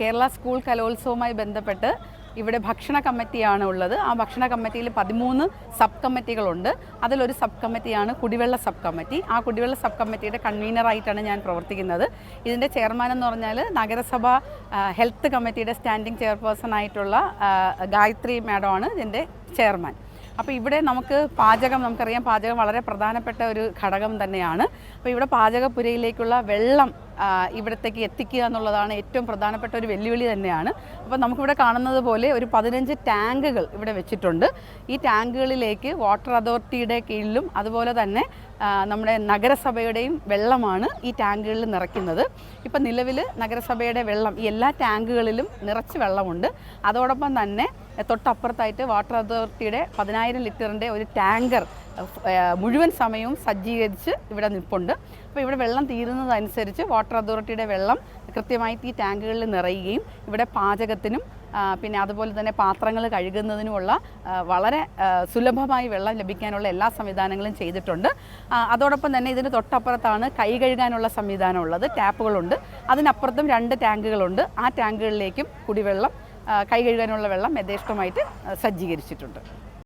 Kerala school കലോത്സവവുമായി ബന്ധപ്പെട്ട് ഇവിടെ ഭക്ഷണ കമ്മിറ്റിയാണ് ഉള്ളത്. ആ ഭക്ഷണ കമ്മിറ്റിയിൽ പതിമൂന്ന് സബ് കമ്മിറ്റികളുണ്ട്. അതിലൊരു സബ് കമ്മിറ്റിയാണ് കുടിവെള്ള സബ് കമ്മിറ്റി. ആ കുടിവെള്ള സബ് കമ്മിറ്റിയുടെ കൺവീനറായിട്ടാണ് ഞാൻ പ്രവർത്തിക്കുന്നത്. ഇതിന്റെ ചെയർമാൻ എന്ന് പറഞ്ഞാൽ നഗരസഭ ഹെൽത്ത് കമ്മിറ്റിയുടെ സ്റ്റാൻഡിംഗ് ചെയർപേഴ്സൺ ആയിട്ടുള്ള ഗായത്രി മാഡമാണ് ഇതിന്റെ ചെയർമാൻ. അപ്പോൾ ഇവിടെ നമുക്ക് പാചകം നമുക്കറിയാം പാചകം വളരെ പ്രധാനപ്പെട്ട ഒരു ഘടകം തന്നെയാണ്. അപ്പോൾ ഇവിടെ പാചകപ്പുരയിലേക്കുള്ള വെള്ളം ഇവിടത്തേക്ക് എത്തിക്കുക എന്നുള്ളതാണ് ഏറ്റവും പ്രധാനപ്പെട്ട ഒരു വെല്ലുവിളി തന്നെയാണ്. അപ്പോൾ നമുക്കിവിടെ കാണുന്നത് പോലെ ഒരു പതിനഞ്ച് ടാങ്കുകൾ ഇവിടെ വെച്ചിട്ടുണ്ട്. ഈ ടാങ്കുകളിലേക്ക് വാട്ടർ അതോറിറ്റിയുടെ കീഴിലും അതുപോലെ തന്നെ നമ്മുടെ നഗരസഭയുടെയും വെള്ളമാണ് ഈ ടാങ്കുകളിൽ നിറയ്ക്കുന്നത്. ഇപ്പം നിലവിൽ നഗരസഭയുടെ വെള്ളം ഈ എല്ലാ ടാങ്കുകളിലും നിറച്ച് വെള്ളമുണ്ട്. അതോടൊപ്പം തന്നെ തൊട്ടപ്പുറത്തായിട്ട് വാട്ടർ അതോറിറ്റിയുടെ പതിനായിരം ലിറ്ററിന്റെ ഒരു ടാങ്കർ മുഴുവൻ സമയവും സജ്ജീകരിച്ച് ഇവിടെ നിൽപ്പുണ്ട്. അപ്പോൾ ഇവിടെ വെള്ളം തീരുന്നതനുസരിച്ച് വാട്ടർ അതോറിറ്റിയുടെ വെള്ളം കൃത്യമായിട്ട് ഈ ടാങ്കുകളിൽ നിറയുകയും ഇവിടെ പാചകത്തിനും പിന്നെ അതുപോലെ തന്നെ പാത്രങ്ങൾ കഴുകുന്നതിനുമുള്ള വളരെ സുലഭമായി വെള്ളം ലഭിക്കാനുള്ള എല്ലാ സംവിധാനങ്ങളും ചെയ്തിട്ടുണ്ട്. അതോടൊപ്പം തന്നെ ഇതിന് തൊട്ടപ്പുറത്താണ് കൈ കഴുകാനുള്ള സംവിധാനം ഉള്ളത് ടാപ്പുകളുണ്ട്. അതിനപ്പുറത്തും രണ്ട് ടാങ്കുകളുണ്ട്. ആ ടാങ്കുകളിലേക്കും കുടിവെള്ളം കൈ കഴുകാനുള്ള വെള്ളം യഥേഷ്ടമായിട്ട് സജ്ജീകരിച്ചിട്ടുണ്ട്.